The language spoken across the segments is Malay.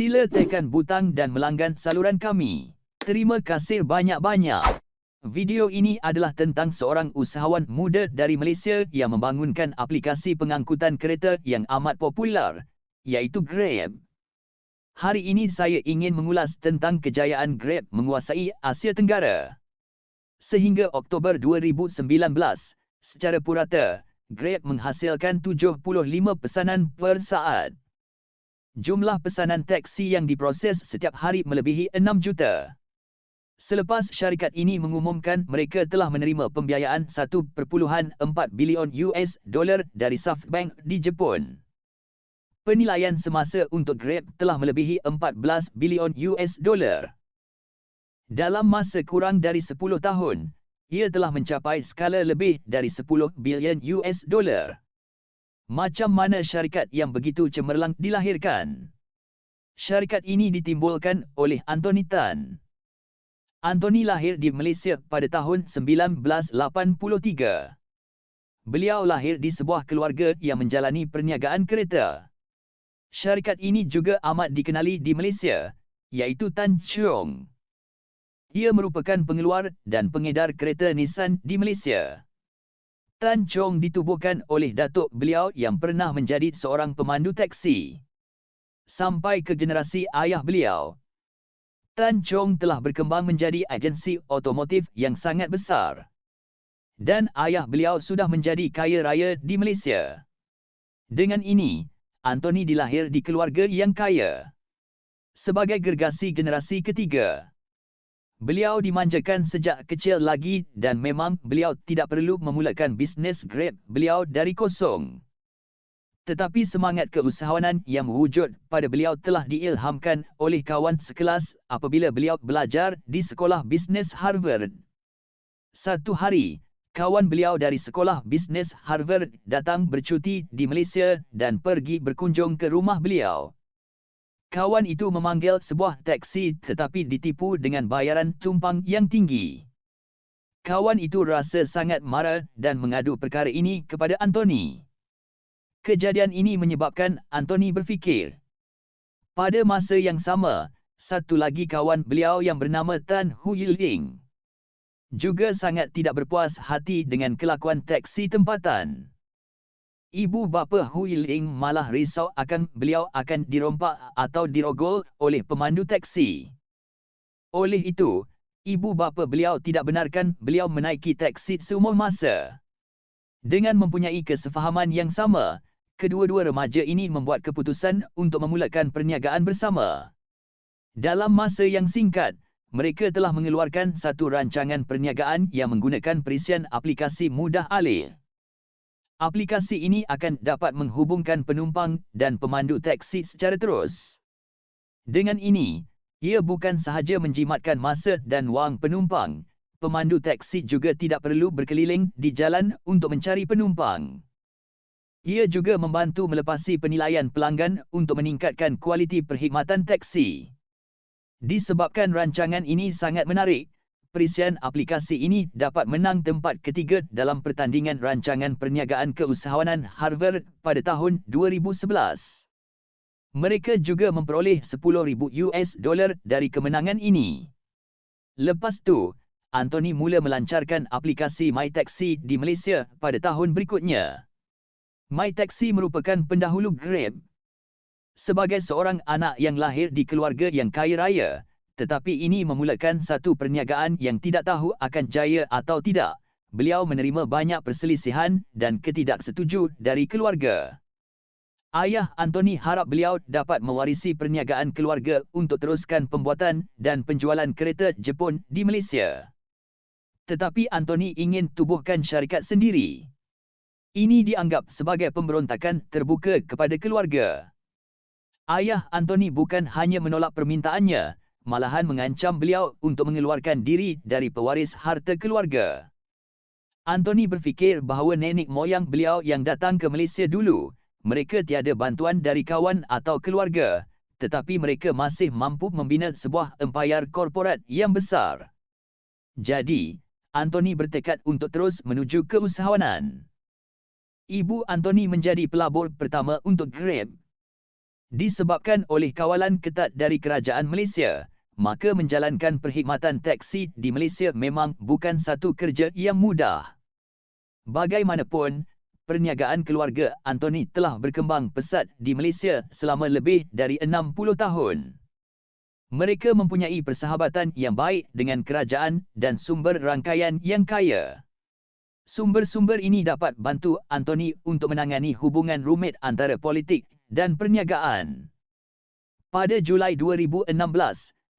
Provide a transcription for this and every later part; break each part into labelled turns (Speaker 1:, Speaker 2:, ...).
Speaker 1: Sila tekan butang dan melanggan saluran kami. Terima kasih banyak-banyak. Video ini adalah tentang seorang usahawan muda dari Malaysia yang membangunkan aplikasi pengangkutan kereta yang amat popular, iaitu Grab. Hari ini saya ingin mengulas tentang kejayaan Grab menguasai Asia Tenggara. Sehingga Oktober 2019, secara purata, Grab menghasilkan 75 pesanan per saat. Jumlah pesanan teksi yang diproses setiap hari melebihi 6 juta. Selepas syarikat ini mengumumkan mereka telah menerima pembiayaan 1.4 bilion US dolar dari SoftBank di Jepun. Penilaian semasa untuk Grab telah melebihi 14 bilion US dolar. Dalam masa kurang dari 10 tahun, ia telah mencapai skala lebih dari 10 bilion US dolar. Macam mana syarikat yang begitu cemerlang dilahirkan? Syarikat ini ditimbulkan oleh Anthony Tan. Anthony lahir di Malaysia pada tahun 1983. Beliau lahir di sebuah keluarga yang menjalani perniagaan kereta. Syarikat ini juga amat dikenali di Malaysia, iaitu Tan Chong. Ia merupakan pengeluar dan pengedar kereta Nissan di Malaysia. Tan Chong ditubuhkan oleh datuk beliau yang pernah menjadi seorang pemandu teksi. Sampai ke generasi ayah beliau, Tan Chong telah berkembang menjadi agensi otomotif yang sangat besar. Dan ayah beliau sudah menjadi kaya raya di Malaysia. Dengan ini, Anthony dilahir di keluarga yang kaya. Sebagai gergasi generasi ketiga, Beliau dimanjakan sejak kecil lagi dan memang beliau tidak perlu memulakan bisnes Grab beliau dari kosong. Tetapi semangat keusahawanan yang wujud pada beliau telah diilhamkan oleh kawan sekelas apabila beliau belajar di sekolah bisnes Harvard. Satu hari, kawan beliau dari sekolah bisnes Harvard datang bercuti di Malaysia dan pergi berkunjung ke rumah beliau. Kawan itu memanggil sebuah teksi tetapi ditipu dengan bayaran tumpang yang tinggi. Kawan itu rasa sangat marah dan mengadu perkara ini kepada Anthony. Kejadian ini menyebabkan Anthony berfikir. Pada masa yang sama, satu lagi kawan beliau yang bernama Tan Hu Yiling juga sangat tidak berpuas hati dengan kelakuan teksi tempatan. Ibu bapa Hu Yiling malah risau akan beliau akan dirompak atau dirogol oleh pemandu teksi. Oleh itu, ibu bapa beliau tidak benarkan beliau menaiki teksi seumur masa. Dengan mempunyai kesefahaman yang sama, kedua-dua remaja ini membuat keputusan untuk memulakan perniagaan bersama. Dalam masa yang singkat, mereka telah mengeluarkan satu rancangan perniagaan yang menggunakan perisian aplikasi mudah alih. Aplikasi ini akan dapat menghubungkan penumpang dan pemandu teksi secara terus. Dengan ini, ia bukan sahaja menjimatkan masa dan wang penumpang, pemandu teksi juga tidak perlu berkeliling di jalan untuk mencari penumpang. Ia juga membantu melepasi penilaian pelanggan untuk meningkatkan kualiti perkhidmatan teksi. Disebabkan rancangan ini sangat menarik, perisian aplikasi ini dapat menang tempat ketiga dalam pertandingan rancangan perniagaan keusahawanan Harvard pada tahun 2011. Mereka juga memperoleh 10,000 US dolar dari kemenangan ini. Lepas tu, Anthony mula melancarkan aplikasi MyTaxi di Malaysia pada tahun berikutnya. MyTaxi merupakan pendahulu Grab. Sebagai seorang anak yang lahir di keluarga yang kaya raya, tetapi ini memulakan satu perniagaan yang tidak tahu akan jaya atau tidak. Beliau menerima banyak perselisihan dan ketidaksetuju dari keluarga. Ayah Anthony harap beliau dapat mewarisi perniagaan keluarga untuk teruskan pembuatan dan penjualan kereta Jepun di Malaysia. Tetapi Anthony ingin tubuhkan syarikat sendiri. Ini dianggap sebagai pemberontakan terbuka kepada keluarga. Ayah Anthony bukan hanya menolak permintaannya, malahan mengancam beliau untuk mengeluarkan diri dari pewaris harta keluarga. Anthony berfikir bahawa nenek moyang beliau yang datang ke Malaysia dulu, mereka tiada bantuan dari kawan atau keluarga, tetapi mereka masih mampu membina sebuah empayar korporat yang besar. Jadi, Anthony bertekad untuk terus menuju keusahawanan. Ibu Anthony menjadi pelabur pertama untuk Grab Disebabkan oleh kawalan ketat dari kerajaan Malaysia, maka menjalankan perkhidmatan teksi di Malaysia memang bukan satu kerja yang mudah. Bagaimanapun, perniagaan keluarga Anthony telah berkembang pesat di Malaysia selama lebih dari 60 tahun. Mereka mempunyai persahabatan yang baik dengan kerajaan dan sumber rangkaian yang kaya. Sumber-sumber ini dapat bantu Anthony untuk menangani hubungan rumit antara politik dan perniagaan. Pada Julai 2016,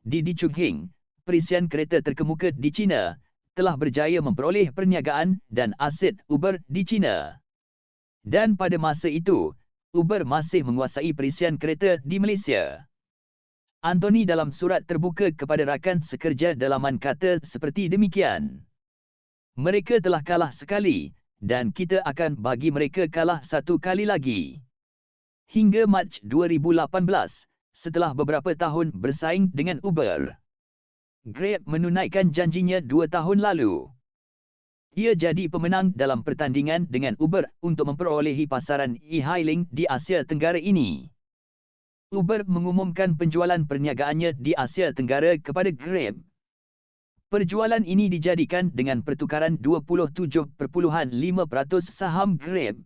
Speaker 1: Didi Chunghing, perisian kereta terkemuka di China, telah berjaya memperoleh perniagaan dan aset Uber di China. Dan pada masa itu, Uber masih menguasai perisian kereta di Malaysia. Anthony dalam surat terbuka kepada rakan sekerja dalaman kata seperti demikian. Mereka telah kalah sekali dan kita akan bagi mereka kalah satu kali lagi. Hingga Mac 2018, setelah beberapa tahun bersaing dengan Uber, Grab menunaikan janjinya dua tahun lalu. Ia jadi pemenang dalam pertandingan dengan Uber untuk memperolehi pasaran e-hailing di Asia Tenggara ini. Uber mengumumkan penjualan perniagaannya di Asia Tenggara kepada Grab Perjualan ini dijadikan dengan pertukaran 27.5% saham Grab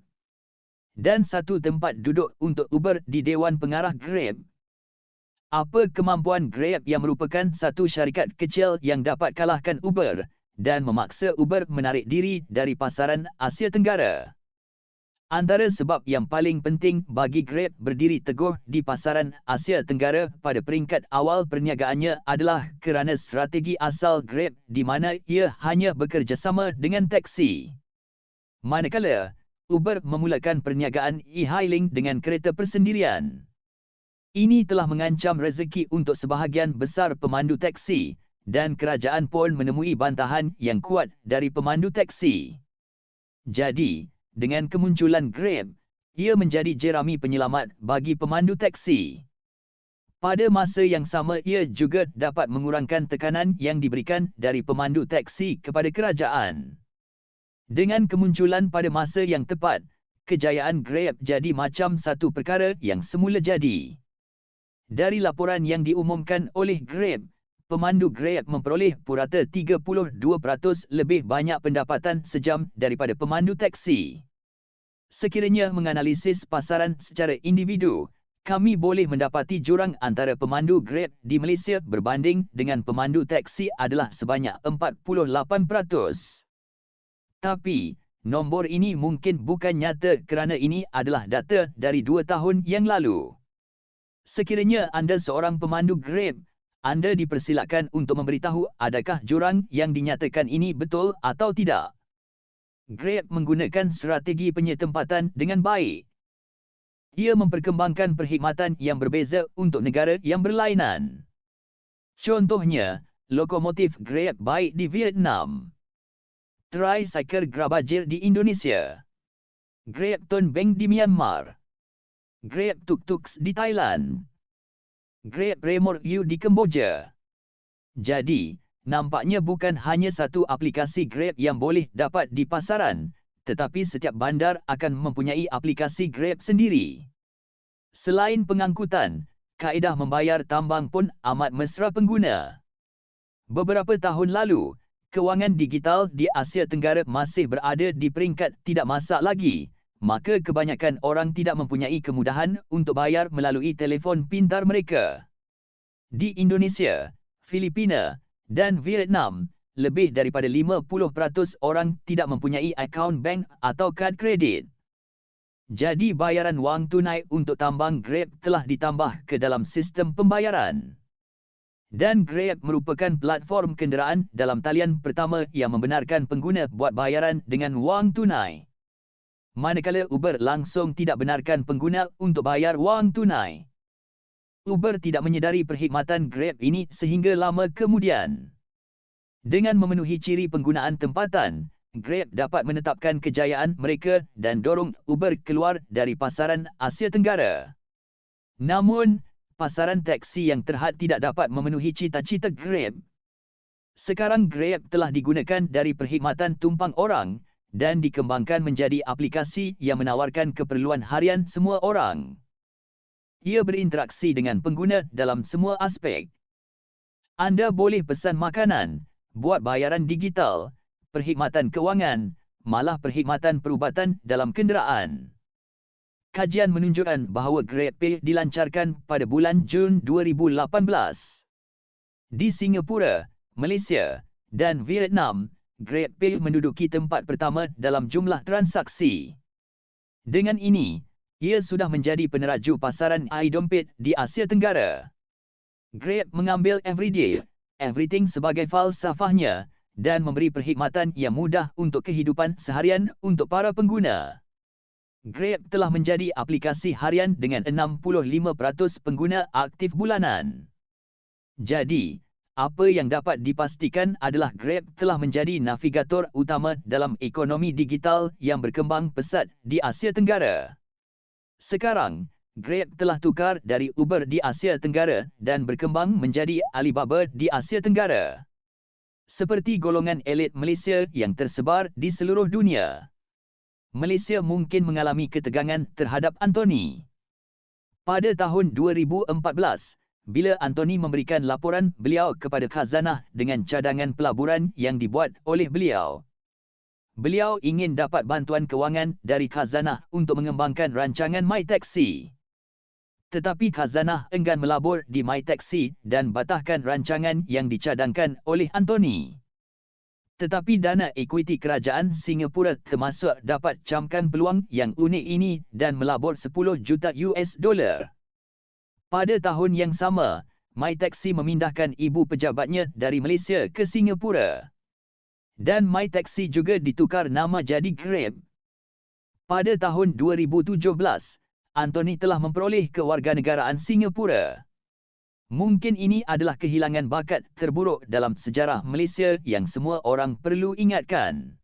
Speaker 1: dan satu tempat duduk untuk Uber di Dewan Pengarah Grab. Apa kemampuan Grab yang merupakan satu syarikat kecil yang dapat kalahkan Uber dan memaksa Uber menarik diri dari pasaran Asia Tenggara? Antara sebab yang paling penting bagi Grab berdiri teguh di pasaran Asia Tenggara pada peringkat awal perniagaannya adalah kerana strategi asal Grab di mana ia hanya bekerjasama dengan teksi. Manakala, Uber memulakan perniagaan e-hailing dengan kereta persendirian. Ini telah mengancam rezeki untuk sebahagian besar pemandu teksi dan kerajaan pun menemui bantahan yang kuat dari pemandu teksi. Jadi, dengan kemunculan Grab, ia menjadi jerami penyelamat bagi pemandu teksi. Pada masa yang sama ia juga dapat mengurangkan tekanan yang diberikan dari pemandu teksi kepada kerajaan. Dengan kemunculan pada masa yang tepat, kejayaan Grab jadi macam satu perkara yang semula jadi. Dari laporan yang diumumkan oleh Grab, pemandu Grab memperoleh purata 32% lebih banyak pendapatan sejam daripada pemandu teksi. Sekiranya menganalisis pasaran secara individu, kami boleh mendapati jurang antara pemandu Grab di Malaysia berbanding dengan pemandu teksi adalah sebanyak 48%. Tapi, nombor ini mungkin bukan nyata kerana ini adalah data dari dua tahun yang lalu. Sekiranya anda seorang pemandu Grab, anda dipersilakan untuk memberitahu adakah jurang yang dinyatakan ini betul atau tidak. Grab menggunakan strategi penyetempatan dengan baik. Ia memperkembangkan perkhidmatan yang berbeza untuk negara yang berlainan. Contohnya, lokomotif Grab baik di Vietnam. Tricycle Grabajir di Indonesia. Grab Ton Bank di Myanmar. Grab Tuk Tuks di Thailand. Grab Remor U di Kemboja. Jadi, nampaknya bukan hanya satu aplikasi Grab yang boleh dapat di pasaran, tetapi setiap bandar akan mempunyai aplikasi Grab sendiri. Selain pengangkutan, kaedah membayar tambang pun amat mesra pengguna. Beberapa tahun lalu, kewangan digital di Asia Tenggara masih berada di peringkat tidak masak lagi, maka kebanyakan orang tidak mempunyai kemudahan untuk bayar melalui telefon pintar mereka. Di Indonesia, Filipina dan Vietnam, lebih daripada 50% orang tidak mempunyai akaun bank atau kad kredit. Jadi bayaran wang tunai untuk tambang Grab telah ditambah ke dalam sistem pembayaran. Dan Grab merupakan platform kenderaan dalam talian pertama yang membenarkan pengguna buat bayaran dengan wang tunai manakala Uber langsung tidak benarkan pengguna untuk bayar wang tunai. Uber tidak menyedari perkhidmatan Grab ini sehingga lama kemudian. Dengan memenuhi ciri penggunaan tempatan, Grab dapat menetapkan kejayaan mereka dan dorong Uber keluar dari pasaran Asia Tenggara. Namun, pasaran teksi yang terhad tidak dapat memenuhi cita-cita Grab. Sekarang Grab telah digunakan dari perkhidmatan tumpang orang dan dikembangkan menjadi aplikasi yang menawarkan keperluan harian semua orang. ia berinteraksi dengan pengguna dalam semua aspek. Anda boleh pesan makanan, buat bayaran digital, perkhidmatan kewangan, malah perkhidmatan perubatan dalam kenderaan. Kajian menunjukkan bahawa GrabPay dilancarkan pada bulan Jun 2018. Di Singapura, Malaysia dan Vietnam, GrabPay menduduki tempat pertama dalam jumlah transaksi. Dengan ini, ia sudah menjadi peneraju pasaran iDompet di Asia Tenggara. Grab mengambil everyday, everything sebagai falsafahnya dan memberi perkhidmatan yang mudah untuk kehidupan seharian untuk para pengguna. Grab telah menjadi aplikasi harian dengan 65% pengguna aktif bulanan. Jadi, apa yang dapat dipastikan adalah Grab telah menjadi navigator utama dalam ekonomi digital yang berkembang pesat di Asia Tenggara. Sekarang, Grab telah tukar dari Uber di Asia Tenggara dan berkembang menjadi Alibaba di Asia Tenggara. Seperti golongan elit Malaysia yang tersebar di seluruh dunia. Malaysia mungkin mengalami ketegangan terhadap Anthony. Pada tahun 2014, bila Anthony memberikan laporan beliau kepada Khazanah dengan cadangan pelaburan yang dibuat oleh beliau. Beliau ingin dapat bantuan kewangan dari Khazanah untuk mengembangkan rancangan MyTaxi. Tetapi Khazanah enggan melabur di MyTaxi dan batahkan rancangan yang dicadangkan oleh Anthony. Tetapi dana ekuiti kerajaan Singapura termasuk dapat camkan peluang yang unik ini dan melabur 10 juta US dollar. Pada tahun yang sama, MyTaxi memindahkan ibu pejabatnya dari Malaysia ke Singapura. Dan MyTaxi juga ditukar nama jadi Grab. Pada tahun 2017, Anthony telah memperoleh kewarganegaraan Singapura. Mungkin ini adalah kehilangan bakat terburuk dalam sejarah Malaysia yang semua orang perlu ingatkan.